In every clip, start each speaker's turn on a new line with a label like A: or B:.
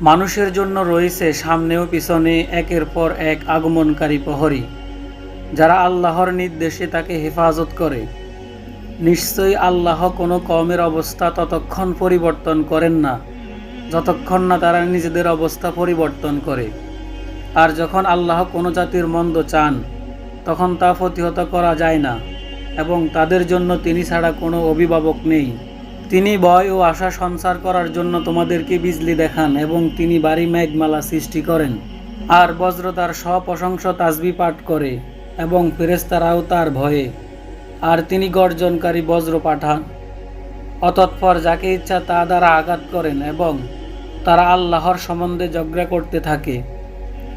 A: মানুষের জন্য রয়েছে সামনে ও পিছনে একের পর এক আগমনকারী প্রহরী, যারা আল্লাহর নির্দেশে তাকে হেফাজত করে। নিশ্চয়ই আল্লাহ কোনো কমের অবস্থা ততক্ষণ পরিবর্তন করেন না, যতক্ষণ না তারা নিজেদের অবস্থা পরিবর্তন করে। আর যখন আল্লাহ কোনো জাতির মন্দ চান, তখন তা প্রতিহত করা যায় না, এবং তাদের জন্য তিনি ছাড়া কোনো অভিভাবক নেই। তিনি ভয় ও আশা সঞ্চার করার জন্য তোমাদেরকে বিজলি দেখান এবং তিনি বাড়ি মেঘমালা সৃষ্টি করেন। আর বজ্র তার স্বপ্রশংস তাসবি পাঠ করে এবং ফেরেস্তারাও তার ভয়ে। আর তিনি গর্জনকারী বজ্র পাঠান। অতৎপর যাকে ইচ্ছা তা দ্বারা আঘাত করেন এবং তারা আল্লাহর সম্বন্ধে ঝগড়া করতে থাকে।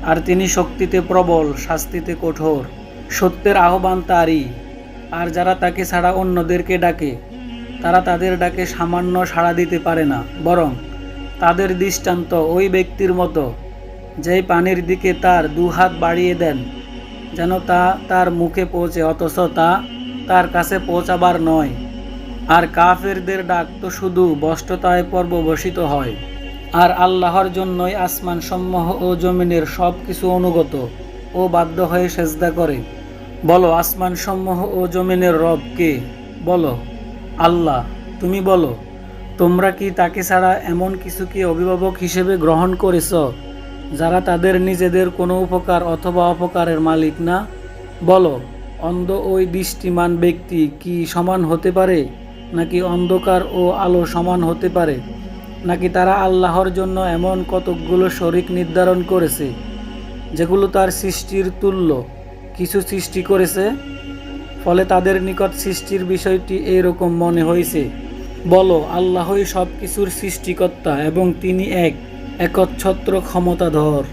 A: আর তিনি শক্তিতে প্রবল, শাস্তিতে কঠোর, সত্যের আহ্বান তারই। আর যারা তাকে ছাড়া অন্যদেরকে ডাকে তারা তাদের ডাকে সামান্য সাড়া দিতে পারে না, বরং তাদের দৃষ্টান্ত ওই ব্যক্তির মতো, যেই পানির দিকে তার দু হাত বাড়িয়ে দেন, যেন তা তার মুখে পৌঁছে, অথচ তা তার কাছে পৌঁছাবার নয়। আর কাফেরদের ডাক তো শুধু বষ্টতায় পর্ববসিত হয়, আর আল্লাহর জন্যই আসমান সমূহ ও জমিনের সব কিছু অনুগত ও বাধ্য হয়ে সেজদা করে। বলো আসমান সমূহ ও জমিনের রব কে? বলো। আল্লাহ, তুমি বলো, তোমরা কি তাকে ছাড়া এমন কিছুকে অভিভাবক হিসেবে গ্রহণ করেছ, যারা তাদের নিজেদের কোনো উপকার অথবা অপকারের মালিক না? বলো, অন্ধ ওই দৃষ্টিমান ব্যক্তি কি সমান হতে পারে, নাকি অন্ধকার ও আলো সমান হতে পারে? নাকি তারা আল্লাহর জন্য এমন কতকগুলো শরিক নির্ধারণ করেছে, যেগুলো তার সৃষ্টির তুল্য, কিছু সৃষ্টি করেছে? ফলে তাদের নিকট সৃষ্টির বিষয়টি এইরকম মনে হয়েছে। বলো, আল্লাহই সব কিছুর সৃষ্টিকর্তা এবং তিনি এক, একচ্ছত্র ক্ষমতাধর।